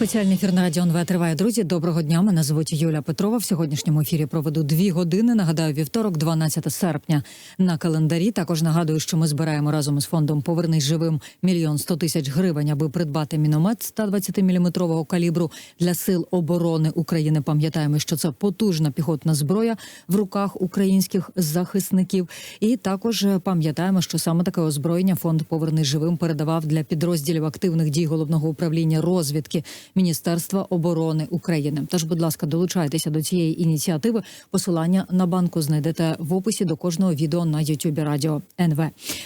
Спеціальний ефір на радіо НВ триває. Друзі, доброго дня. Мене звуть Юля Петрова. В сьогоднішньому ефірі проведу дві години. Нагадаю, вівторок, 12 серпня на календарі. Також нагадую, що ми збираємо разом із фондом Повернись живим мільйон сто тисяч гривень, аби придбати міномет 120 міліметрового калібру для сил оборони України. Пам'ятаємо, що це потужна піхотна зброя в руках українських захисників. І також е, пам'ятаємо, що саме таке озброєння фонд Повернись живим передавав для підрозділів активних дій головного управління розвідки Міністерства оборони України. Тож, будь ласка, долучайтеся до цієї ініціативи. Посилання на банку знайдете в описі до кожного відео на Ютубі Радіо НВ.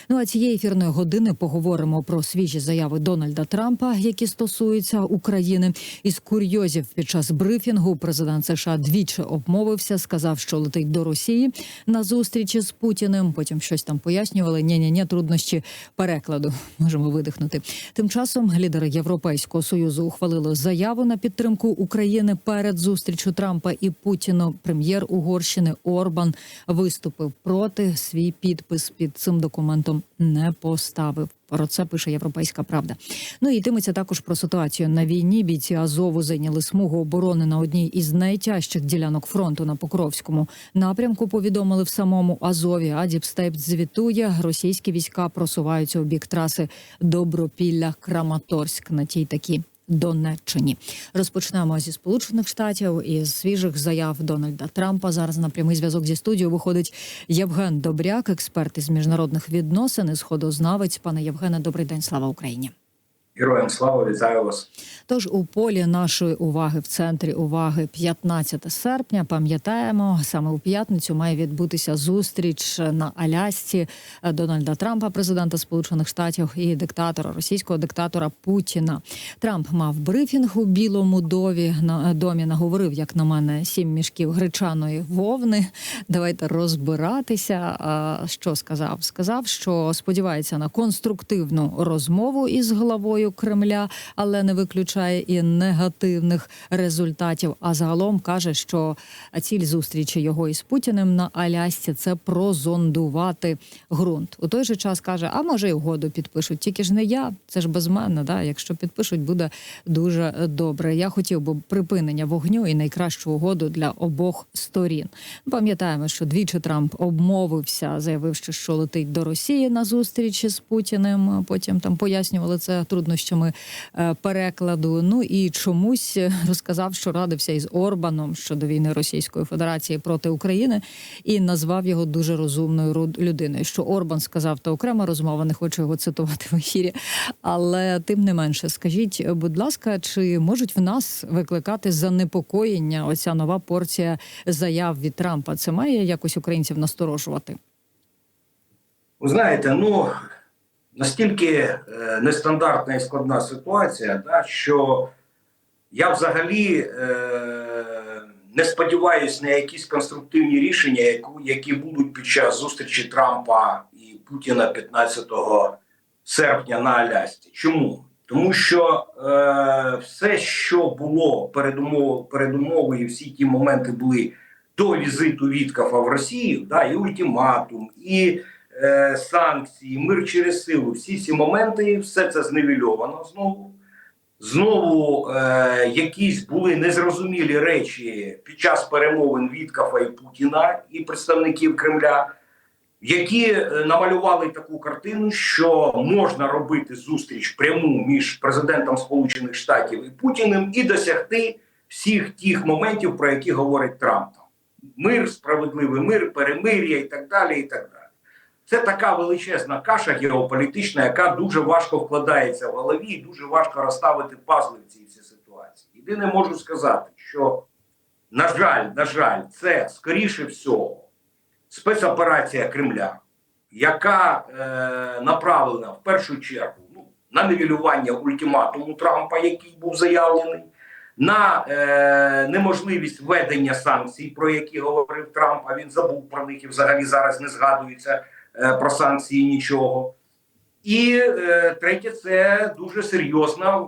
Ну а цієї ефірної години поговоримо про свіжі заяви Дональда Трампа, які стосуються України. Із курйозів під час брифінгу президент США двічі обмовився, сказав, що летить до Росії на зустрічі з Путіним. Потім щось там пояснювали. Ні, ні, ні, труднощі перекладу. Можемо видихнути. Тим часом лідери Європейського союзу ухвалили заяву на підтримку України перед зустрічю Трампа і Путіну. Прем'єр Угорщини Орбан виступив проти свій підпис під цим документом не поставив. Про це пише Європейська Правда. Ну і йтиметься також про ситуацію на війні. Бійці Азову зайняли смугу оборони на одній із найтяжчих ділянок фронту на Покровському напрямку. Повідомили в самому Азові. А звітує, російські війська просуваються у бік траси Добропілля Краматорськ на тій такій Донеччині. Розпочнемо зі Сполучених Штатів і свіжих заяв Дональда Трампа. Зараз на прямий зв'язок зі студією виходить Євген Добряк, експерт із міжнародних відносин і сходознавець. Пане Євгене, добрий день. Слава Україні. Героям слава вітаю вас. Тож у полі нашої уваги в центрі уваги 15 серпня. Пам'ятаємо, саме у п'ятницю має відбутися зустріч на Алясці Дональда Трампа, президента Сполучених Штатів і диктатора російського диктатора Путіна. Трамп мав брифінг у Білому дові на домі. Наговорив, як на мене, сім мішків гречаної вовни. Давайте розбиратися. Що сказав? Сказав, що сподівається на конструктивну розмову із главою Кремля, але не виключає і негативних результатів. А загалом каже, що ціль зустрічі його із Путіним на Алясці це прозондувати ґрунт. У той же час каже: а може й угоду підпишуть. Тільки ж не я, це ж без мене. Да, якщо підпишуть, буде дуже добре. Я хотів би припинення вогню і найкращу угоду для обох сторін. Пам'ятаємо, що двічі Трамп обмовився, заявивши, що летить до Росії на зустрічі з Путіним. Потім там пояснювали це труднощами е, перекладу. Ну і чомусь розказав, що радився із Орбаном щодо війни Російської Федерації проти України, і назвав його дуже розумною людиною. Що Орбан сказав, то окрема розмова, не хочу його цитувати в ефірі. Але тим не менше, скажіть, будь ласка, чи можуть в нас викликати занепокоєння оця нова порція заяв від Трампа? Це має якось українців насторожувати? Знаєте, ну настільки е, нестандартна і складна ситуація, да, що я взагалі е, не сподіваюся на якісь конструктивні рішення, які будуть під час зустрічі Трампа і Путіна 15 серпня на Алясці. Чому? Тому що е, все, що було передумов, передумови, і всі ті моменти були до візиту Віткафа в Росію, да, і ультиматум, і е, санкції, мир через силу, всі ці моменти, все це зневельовано знову. Знову е, якісь були незрозумілі речі під час перемовин Віткафа і Путіна і представників Кремля, які е, намалювали таку картину, що можна робити зустріч пряму між президентом Сполучених Штатів і Путіним і досягти всіх тих моментів, про які говорить Трамп. Мир, справедливий мир, перемир'я і так далі. і так далі. Це така величезна каша геополітична, яка дуже важко вкладається в голові і дуже важко розставити пазли в цій всій ситуації. Єдине можу сказати, що, на жаль, на жаль, це скоріше всього спецоперація Кремля, яка е, направлена в першу чергу ну, на нівелювання ультиматуму Трампа, який був заявлений, на е, неможливість введення санкцій, про які говорив Трамп, а він забув про них і взагалі зараз не згадується про санкції нічого. І е, третє, це дуже серйозна е,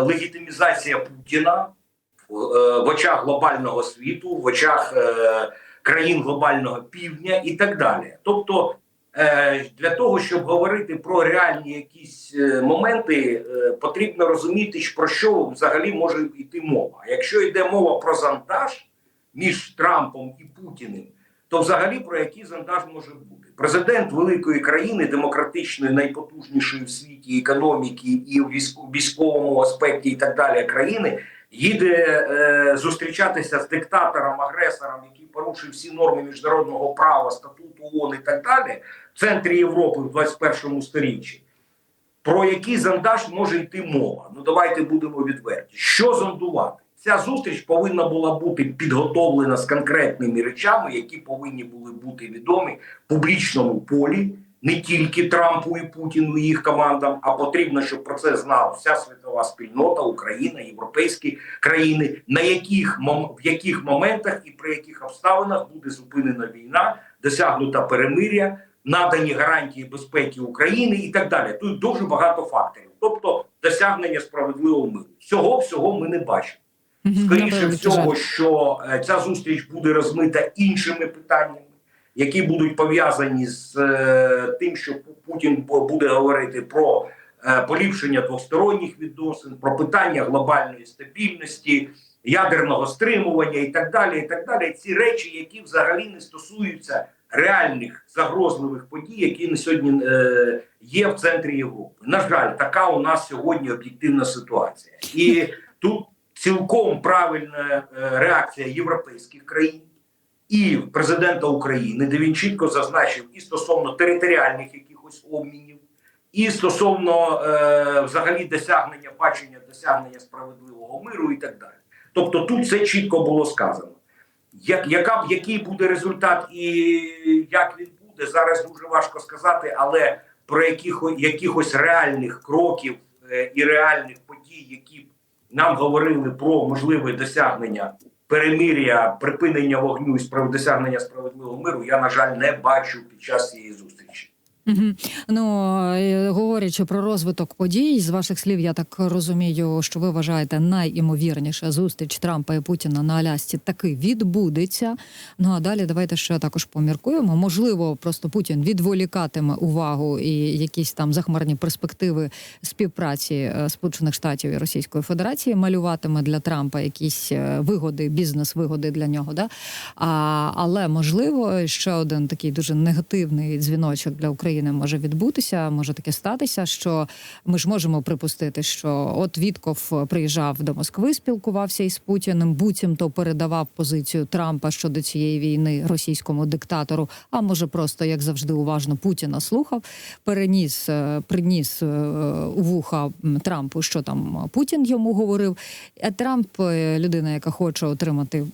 легітимізація Путіна в, е, очах глобального світу, в очах е, країн глобального півдня і так далі. Тобто е, для того, щоб говорити про реальні якісь е, моменти, е, потрібно розуміти, про що взагалі може йти мова. Якщо йде мова про зондаж між Трампом і Путіним, то взагалі про який зондаж може бути? Президент великої країни, демократичної, найпотужнішої в світі економіки і в військовому аспекті, і так далі країни, їде е, зустрічатися з диктатором, агресором, який порушив всі норми міжнародного права, статуту ООН і так далі, в центрі Європи в 21 сторіччі. Про який зондаж може йти мова? Ну давайте будемо відверті. Що зондувати? Ця зустріч повинна була бути підготовлена з конкретними речами, які повинні були бути відомі в публічному полі, не тільки Трампу і Путіну і їх командам, а потрібно, щоб про це знала вся світова спільнота, Україна, європейські країни, на яких в яких моментах і при яких обставинах буде зупинена війна, досягнута перемиря, надані гарантії безпеки України і так далі. Тут дуже багато факторів, тобто досягнення справедливого миру. Цього всього ми не бачимо. Скоріше всього, що е, ця зустріч буде розмита іншими питаннями, які будуть пов'язані з е, тим, що Путін бу- буде говорити про е, поліпшення двосторонніх відносин, про питання глобальної стабільності, ядерного стримування і так далі. І так далі. Ці речі, які взагалі не стосуються реальних загрозливих подій, які на сьогодні е, є в центрі Європи. На жаль, така у нас сьогодні об'єктивна ситуація, і тут цілком правильна е, реакція європейських країн і президента України, де він чітко зазначив і стосовно територіальних якихось обмінів, і стосовно е, взагалі досягнення бачення досягнення справедливого миру і так далі. Тобто тут все чітко було сказано. Як, яка, який буде результат і як він буде, зараз дуже важко сказати, але про яких, якихось реальних кроків е, і реальних подій, які б нам говорили про можливе досягнення перемир'я, припинення вогню і справ досягнення справедливого миру, я на жаль не бачу під час цієї зустрічі. Ну е, говорячи про розвиток подій, з ваших слів, я так розумію, що ви вважаєте найімовірніша зустріч Трампа і Путіна на Алясці таки відбудеться. Ну а далі давайте ще також поміркуємо. Можливо, просто Путін відволікатиме увагу і якісь там захмарні перспективи співпраці е, Сполучених Штатів і Російської Федерації малюватиме для Трампа якісь е, вигоди, бізнес-вигоди для нього. Да? А, але можливо, ще один такий дуже негативний дзвіночок для України може відбутися, може таке статися, що ми ж можемо припустити, що от Вітков приїжджав до Москви, спілкувався із Путіним, буцімто передавав позицію Трампа щодо цієї війни російському диктатору. А може, просто як завжди уважно Путіна слухав, переніс, е, приніс е, у вуха Трампу, що там Путін йому говорив. А Трамп е, людина, яка хоче отримати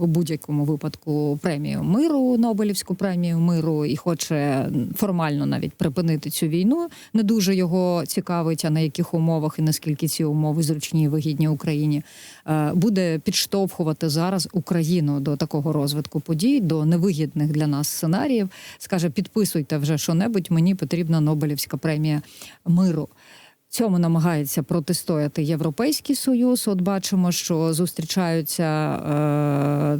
у будь-якому випадку премію миру, Нобелівську премію миру, і хоче формально навіть припинити цю війну. Не дуже його цікавить, а на яких умовах і наскільки ці умови зручні і вигідні Україні, е, буде підштовхувати зараз Україну до такого розвитку подій, до невигідних для нас сценаріїв. Скаже, підписуйте вже що-небудь, мені потрібна Нобелівська премія миру. Цьому намагається протистояти Європейський Союз. От бачимо, що зустрічаються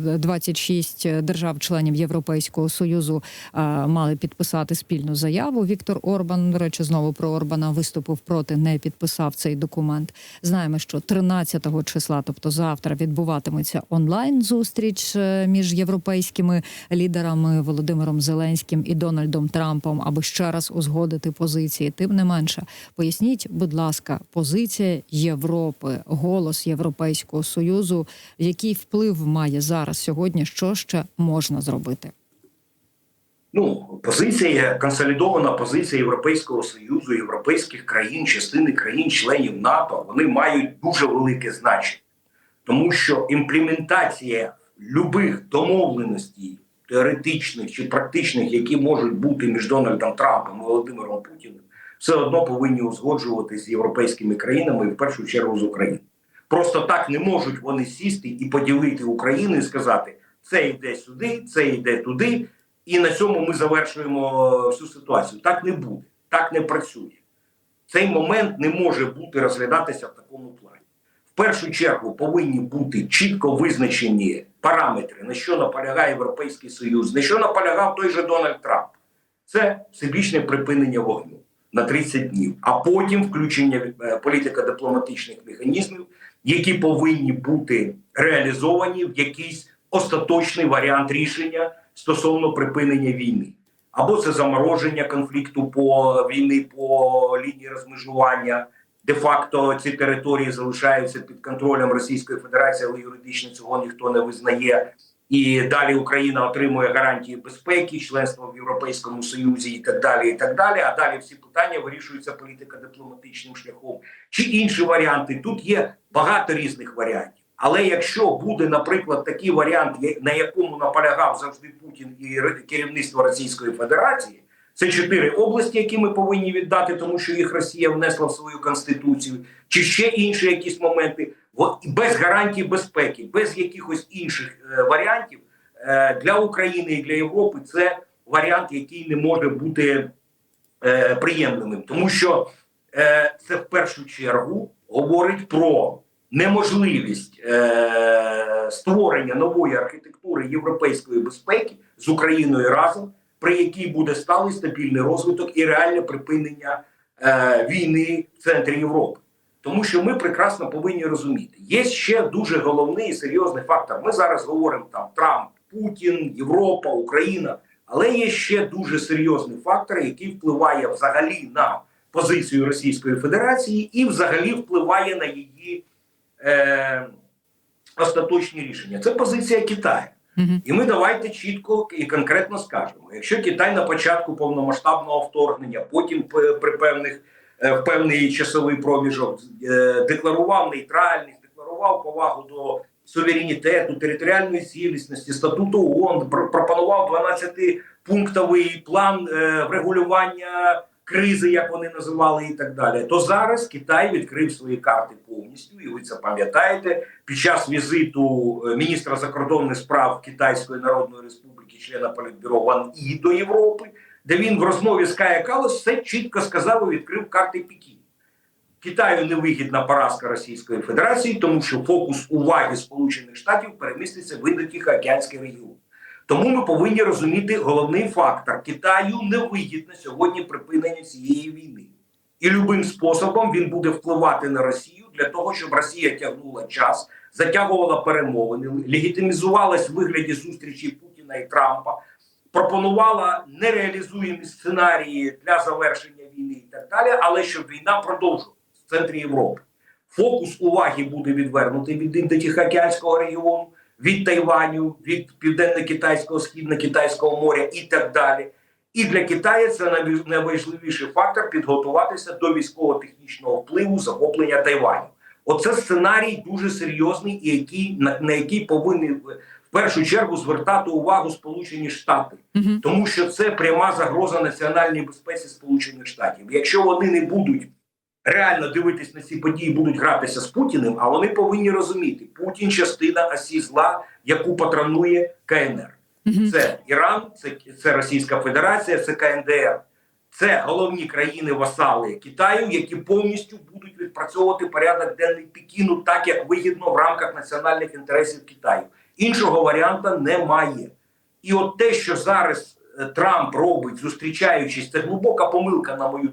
е, 26 держав-членів Європейського Союзу. е, мали підписати спільну заяву. Віктор Орбан, до речі, знову про Орбана виступив проти, не підписав цей документ. Знаємо, що 13 числа, тобто завтра, відбуватиметься онлайн зустріч е, між європейськими лідерами Володимиром Зеленським і Дональдом Трампом, аби ще раз узгодити позиції. Тим не менше, поясніть, будь ласка, позиція Європи, голос Європейського союзу, який вплив має зараз сьогодні, що ще можна зробити? Ну, позиція, консолідована позиція Європейського Союзу, європейських країн, частини країн-членів НАТО, вони мають дуже велике значення, тому що імплементація любих домовленостей теоретичних чи практичних, які можуть бути між Дональдом Трампом і Володимиром Путіним, все одно повинні узгоджуватися з європейськими країнами і в першу чергу з Україною. Просто так не можуть вони сісти і поділити Україну і сказати: це йде сюди, це йде туди, і на цьому ми завершуємо всю ситуацію. Так не буде, так не працює. Цей момент не може бути розглядатися в такому плані. В першу чергу повинні бути чітко визначені параметри, на що наполягає Європейський Союз, на що наполягав той же Дональд Трамп. це всебічне припинення вогню на 30 днів, а потім включення е, політико-дипломатичних механізмів, які повинні бути реалізовані в якийсь остаточний варіант рішення стосовно припинення війни. Або це замороження конфлікту по війни по лінії розмежування. Де-факто ці території залишаються під контролем Російської Федерації, але юридично цього ніхто не визнає. І далі Україна отримує гарантії безпеки, членство в Європейському Союзі і так далі. І так далі. А далі всі питання вирішуються політика дипломатичним шляхом чи інші варіанти. Тут є багато різних варіантів. Але якщо буде, наприклад, такий варіант, на якому наполягав завжди Путін і керівництво Російської Федерації, це чотири області, які ми повинні віддати, тому що їх Росія внесла в свою конституцію, чи ще інші якісь моменти, без гарантій безпеки, без якихось інших е, варіантів е, для України і для Європи це варіант, який не може бути е, приємним, тому що це в першу чергу говорить про неможливість створення нової архітектури європейської безпеки з Україною разом, при якій буде сталий стабільний розвиток і реальне припинення е, війни в центрі Європи. Тому що ми прекрасно повинні розуміти, є ще дуже головний і серйозний фактор. Ми зараз говоримо там Трамп, Путін, Європа, Україна, але є ще дуже серйозний фактор, який впливає взагалі на позицію Російської Федерації і взагалі впливає на її е, остаточні рішення. Це позиція Китаю. І ми давайте чітко і конкретно скажемо: якщо Китай на початку повномасштабного вторгнення, потім при певних е, в певний часовий проміжок е, декларував нейтральність, декларував повагу до суверенітету, територіальної цілісності, статуту ООН, пропонував 12-пунктовий план е, врегулювання кризи, як вони називали, і так далі. То зараз Китай відкрив свої карти повністю, і ви це пам'ятаєте. Під час візиту е, міністра закордонних справ Китайської Народної Республіки, члена Політбюро Ван І до Європи, де він в розмові з Кая Калас все чітко сказав і відкрив карти Пекіна. Китаю невигідна поразка Російської Федерації, тому що фокус уваги Сполучених Штатів переміститься в Індотихоокеанський регіон. Тому ми повинні розуміти головний фактор: Китаю невигідно сьогодні припинення цієї війни, і любим способом він буде впливати на Росію для того, щоб Росія тягнула час, затягувала перемовини, легітимізувалась в вигляді зустрічі Путіна і Трампа, пропонувала нереалізуємі сценарії для завершення війни і так далі, але щоб війна продовжувалась в центрі Європи. Фокус уваги буде відвернутий від Індотихоокеанського регіону, від Тайваню, від південно-китайського, східно-китайського моря і так далі. І для Китаю це найважливіший фактор підготуватися до військово-технічного впливу захоплення Тайваню. Оце сценарій дуже серйозний, і який на, на який повинні в першу чергу звертати увагу Сполучені Штати, тому що це пряма загроза національній безпеці Сполучених Штатів. Якщо вони не будуть реально дивитись на ці події, будуть гратися з Путіним, а вони повинні розуміти, Путін частина осі зла, яку патронує КНР. Це Іран, це, це Російська Федерація, це КНДР. Це головні країни-васали Китаю, які повністю будуть відпрацьовувати порядок денний Пекіну, так як вигідно в рамках національних інтересів Китаю. Іншого варіанта немає. І от те, що зараз е, Трамп робить, зустрічаючись, це глибока помилка, на мою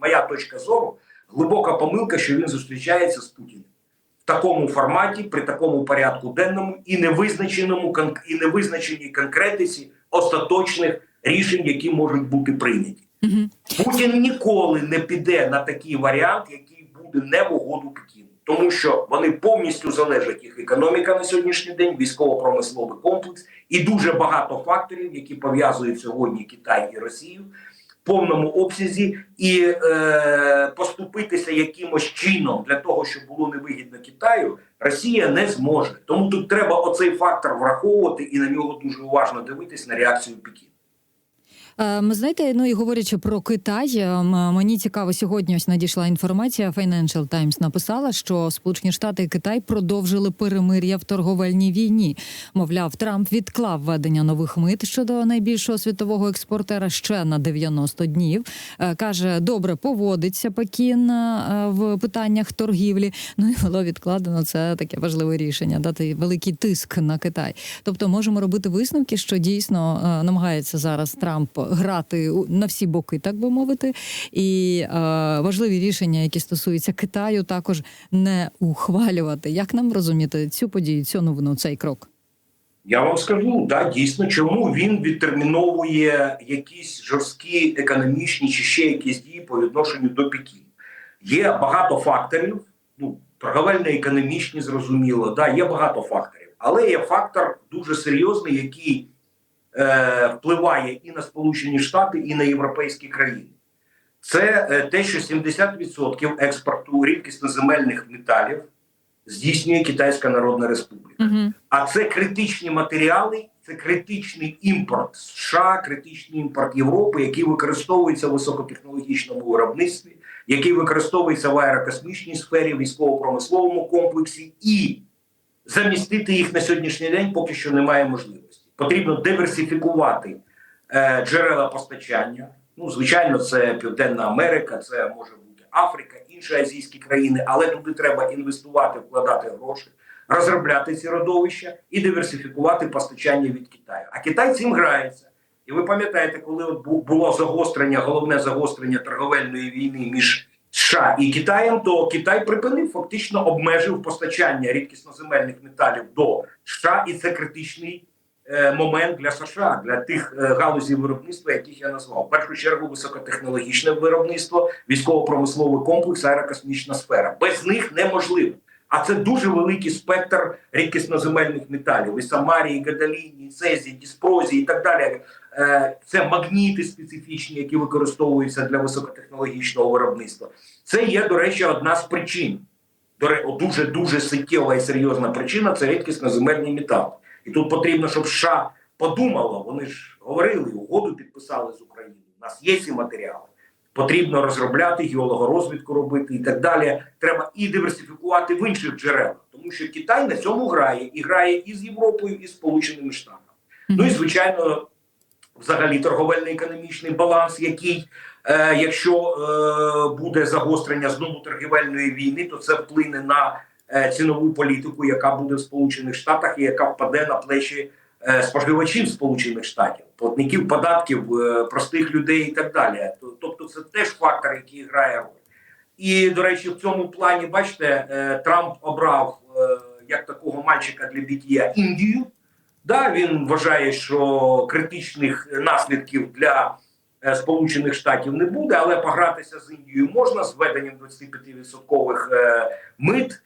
моя точка зору. Глибока помилка, що він зустрічається з Путіним в такому форматі, при такому порядку денному і невизначеному і невизначеній конкретиці остаточних рішень, які можуть бути прийняті. Мгм. Путін ніколи не піде на такий варіант, який буде не в угоду Пекіну, тому що вони повністю залежать їх економіка на сьогоднішній день, військово-промисловий комплекс і дуже багато факторів, які пов'язують сьогодні Китай і Росію повному обсязі, і е, поступитися якимось чином для того, щоб було невигідно Китаю, Росія не зможе. Тому тут треба оцей фактор враховувати і на нього дуже уважно дивитись на реакцію Пекіну. Е, Ми знаєте, ну і говорячи про Китай, е, мені цікаво, сьогодні ось надійшла інформація. Financial Times написала, що Сполучені Штати і Китай продовжили перемир'я в торговельній війні. Мовляв, Трамп відклав введення нових мит щодо найбільшого світового експортера ще на 90 днів. Е, Каже, добре поводиться Пекін в питаннях торгівлі. Ну і було відкладено це таке важливе рішення дати великий тиск на Китай. Тобто можемо робити висновки, що дійсно намагається зараз Трамп грати на всі боки, так би мовити. І е, важливі рішення, які стосуються Китаю, також не ухвалювати. Як нам розуміти цю подію, цю новину, цей крок? Я вам скажу, да, дійсно, чому він відтерміновує якісь жорсткі економічні чи ще якісь дії по відношенню до Пекіну. Є багато факторів, ну, торговельно-економічні, зрозуміло, да, є багато факторів. Але є фактор дуже серйозний, який е, впливає і на Сполучені Штати, і на європейські країни. Це е, те, що 70% експорту рідкісноземельних металів здійснює Китайська Народна Республіка. Угу. А це критичні матеріали, це критичний імпорт США, критичний імпорт Європи, який використовується в високотехнологічному виробництві, який використовується в аерокосмічній сфері, військово-промисловому комплексі, і замістити їх на сьогоднішній день поки що немає можливості. Потрібно диверсифікувати е, джерела постачання. Ну, звичайно, це Південна Америка, це може бути Африка, інші азійські країни, але туди треба інвестувати, вкладати гроші розробляти ці родовища і диверсифікувати постачання від Китаю. А Китай цим грається. І ви пам'ятаєте, коли от бу- було загострення, головне загострення торговельної війни між США і Китаєм, то Китай припинив фактично обмежив постачання рідкісноземельних металів до США, і це критичний момент для США, для тих е, галузів виробництва, яких я назвав. В першу чергу високотехнологічне виробництво, військово-промисловий комплекс, аерокосмічна сфера. Без них неможливо. А це дуже великий спектр рідкісноземельних металів. І самарії, гадаліні, цезі, діспрозії і так далі. Е, Це магніти специфічні, які використовуються для високотехнологічного виробництва. Це є, до речі, одна з причин. Дуже дуже суттєва і серйозна причина це рідкісноземельні метали. І тут потрібно, щоб США подумало. Вони ж говорили, угоду підписали з Україною. У нас є ці матеріали потрібно розробляти, геологорозвідку робити і так далі. Треба і диверсифікувати в інших джерелах, тому що Китай на цьому грає і грає і з Європою, і з Сполученими Штатами. Ну і звичайно, взагалі торговельно-економічний баланс, який, е, якщо е, буде загострення знову торгівельної війни, то це вплине на цінову політику, яка буде в Сполучених Штатах і яка впаде на плечі е, споживачів Сполучених Штатів, платників податків, е, простих людей і так далі. Тобто, це теж фактор, який грає роль. І до речі, в цьому плані, бачите, е, Трамп обрав е, як такого мальчика для біття Індію. Да, він вважає, що критичних наслідків для е, Сполучених Штатів не буде, але погратися з Індією можна з введенням 25% е, мит е,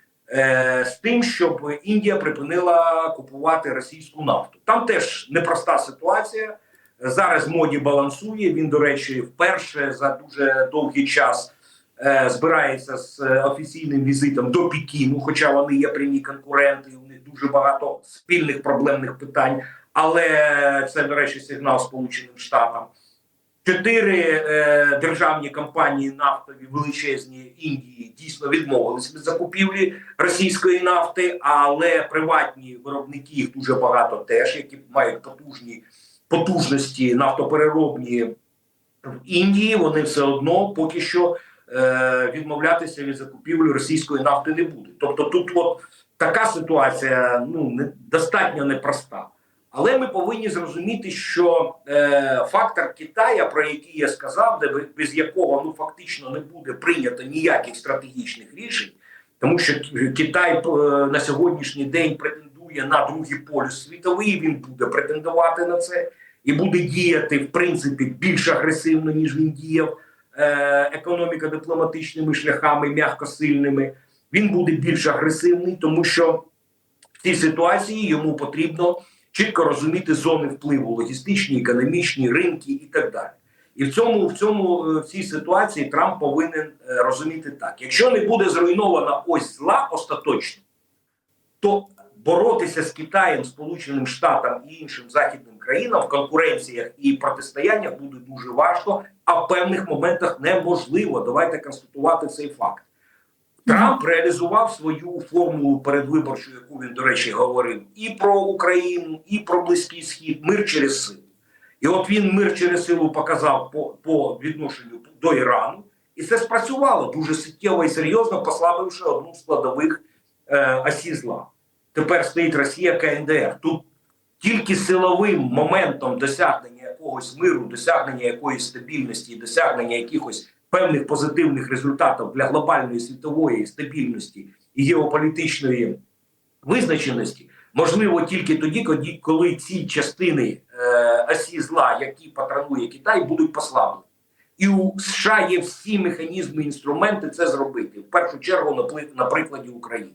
з тим, щоб Індія припинила купувати російську нафту. Там теж непроста ситуація. Зараз моді балансує. Він, до речі, вперше за дуже довгий час е, збирається з е, офіційним візитом до Пекіну, хоча вони є прямі конкуренти, у них дуже багато спільних проблемних питань. Але це, до речі, сигнал Сполученим Штатам. Чотири е, державні компанії нафтові величезні Індії дійсно відмовились від закупівлі російської нафти, але приватні виробники їх дуже багато теж, які мають потужні потужності нафтопереробні в Індії. Вони все одно поки що е, відмовлятися від закупівлі російської нафти не будуть. Тобто, тут от така ситуація ну не достатньо непроста. Але ми повинні зрозуміти, що е, фактор Китая, про який я сказав, де без- якого ну фактично не буде прийнято ніяких стратегічних рішень, тому що Китай е, на сьогоднішній день претендує на другий полюс світовий. Він буде претендувати на це і буде діяти в принципі більш агресивно ніж він діяв е, економіко-дипломатичними шляхами, м'якосильними. Він буде більш агресивний, тому що в цій ситуації йому потрібно чітко розуміти зони впливу логістичні, економічні, ринки і так далі. І в цьому в цьому е, в цій ситуації Трамп повинен е, розуміти так: якщо не буде зруйнована ось зла остаточно, то боротися з Китаєм, Сполученим Штатам і іншим західним країнам в конкуренціях і протистояннях буде дуже важко, а в певних моментах неможливо. Давайте констатувати цей факт. Трамп реалізував свою формулу передвиборчу, яку він, до речі, говорив і про Україну, і про Близький Схід, мир через силу. І от він мир через силу показав по, по відношенню до Ірану, і це спрацювало дуже суттєво і серйозно, послабивши одну з складових е, осі зла. Тепер стоїть Росія КНДР. Тут тільки силовим моментом досягнення якогось миру, досягнення якоїсь стабільності, досягнення якихось певних позитивних результатів для глобальної світової стабільності і геополітичної визначеності можливо тільки тоді, коли- ці частини е, осі зла, які патронує Китай, будуть послаблені. І у США є всі механізми, інструменти це зробити. В першу чергу на, на прикладі України.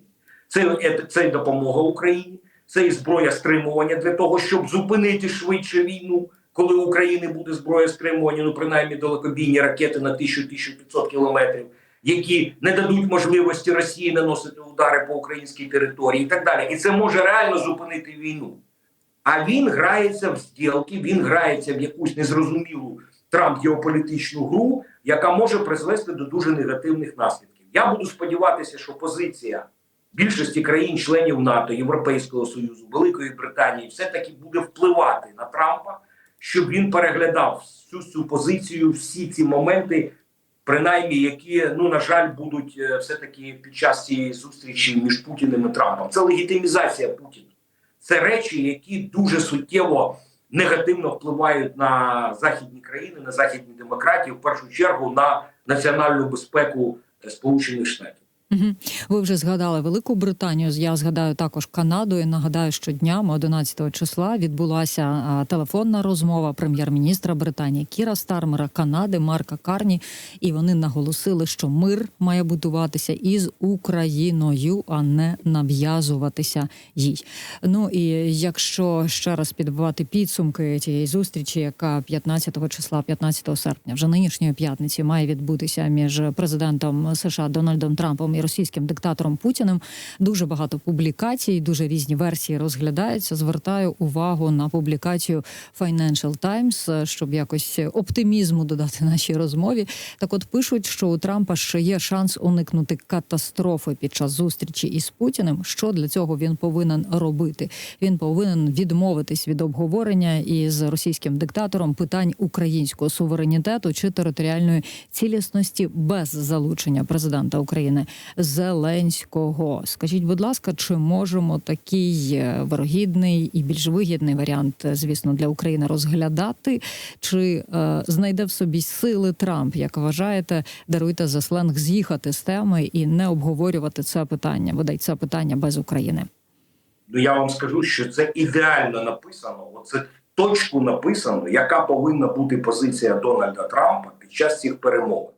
Це, е, це допомога Україні, це і зброя стримування для того, щоб зупинити швидше війну, коли у України буде зброя стримування, ну принаймні далекобійні ракети на 1000-1500 кілометрів, які не дадуть можливості Росії наносити удари по українській території, і так далі. І це може реально зупинити війну. А він грається в зділки, він грається в якусь незрозумілу Трамп геополітичну гру, яка може призвести до дуже негативних наслідків. Я буду сподіватися, що позиція більшості країн-членів НАТО, Європейського Союзу, Великої Британії все-таки буде впливати на Трампа, щоб він переглядав всю цю позицію, всі ці моменти, принаймні, які, ну на жаль, будуть е, все-таки під час цієї зустрічі між Путіним і Трампом. Це легітимізація Путіна. Це речі, які дуже суттєво негативно впливають на західні країни, на західні демократії, в першу чергу на національну безпеку е, Сполучених Штатів. Ви вже згадали Велику Британію. Я згадаю також Канаду. І нагадаю, що днями 11 числа відбулася телефонна розмова прем'єр-міністра Британії Кіра Стармера, Канади Марка Карні, і вони наголосили, що мир має будуватися із Україною, а не нав'язуватися їй. Ну і якщо ще раз підбивати підсумки цієї зустрічі, яка 15 числа, 15 серпня, вже нинішньої п'ятниці, має відбутися між президентом США Дональдом Трампом і російським диктатором Путіним. Дуже багато публікацій, дуже різні версії розглядаються. Звертаю увагу на публікацію Financial Times, щоб якось оптимізму додати нашій розмові. Так, от пишуть, що у Трампа ще є шанс уникнути катастрофи під час зустрічі із Путіним. Що для цього він повинен робити? Він повинен відмовитись від обговорення із російським диктатором питань українського суверенітету чи територіальної цілісності без залучення президента України Зеленського. Скажіть, будь ласка, чи можемо такий е, вирогідний і більш вигідний варіант, е, звісно, для України розглядати? Чи е, знайде в собі сили Трамп, як вважаєте, даруйте за сленг з'їхати з теми і не обговорювати це питання? Бодай це питання без України. Ну я вам скажу, що це ідеально написано. Оце точку написано, яка повинна бути позиція Дональда Трампа під час цих перемовин.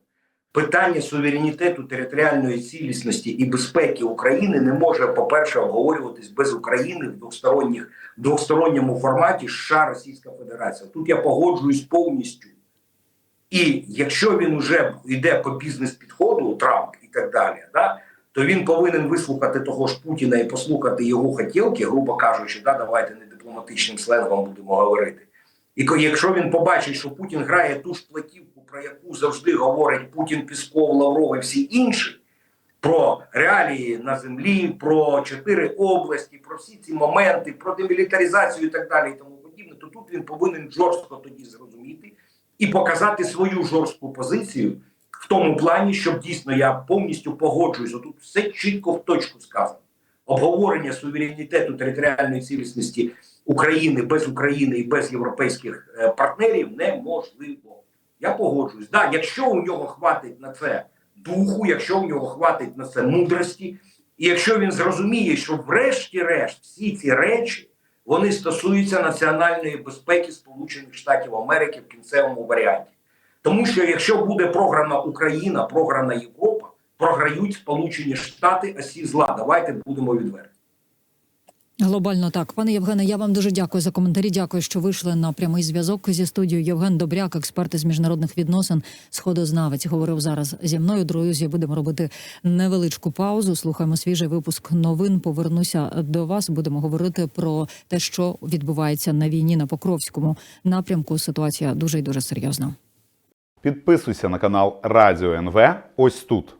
Питання суверенітету, територіальної цілісності і безпеки України не може, по-перше, обговорюватись без України в двосторонніх двосторонньому форматі США Російська Федерація. Тут я погоджуюсь повністю. І якщо він вже йде по бізнес-підходу, Трамп і так далі, да, то він повинен вислухати того ж Путіна і послухати його хотілки, грубо кажучи, да, давайте не дипломатичним сленгом будемо говорити. І якщо він побачить, що Путін грає ту ж платівку, про яку завжди говорить Путін, Пісков, Лавров і всі інші, про реалії на землі, про чотири області, про всі ці моменти, про демілітаризацію і так далі, і тому подібне, то тут він повинен жорстко тоді зрозуміти і показати свою жорстку позицію в тому плані, щоб дійсно я повністю погоджуюсь. Тут все чітко в точку сказано. Обговорення суверенітету територіальної цілісності України без України і без європейських е, партнерів неможливо. Я погоджуюсь. Да, якщо у нього хватить на це духу, якщо у нього хватить на це мудрості, і якщо він зрозуміє, що врешті-решт всі ці речі вони стосуються національної безпеки Сполучених Штатів Америки в кінцевому варіанті. Тому що якщо буде програна Україна, програна Європа, програють Сполучені Штати осі зла. Давайте будемо відверті. Глобально так, пане Євгене, я вам дуже дякую за коментарі. Дякую, що вийшли на прямий зв'язок зі студією. Євген Добряк, експерт із міжнародних відносин, сходознавець, говорив зараз зі мною. Друзі, будемо робити невеличку паузу. Слухаємо свіжий випуск новин. Повернуся до вас. Будемо говорити про те, що відбувається на війні на Покровському напрямку. Ситуація дуже і дуже серйозна. Підписуйся на канал Радіо НВ ось тут.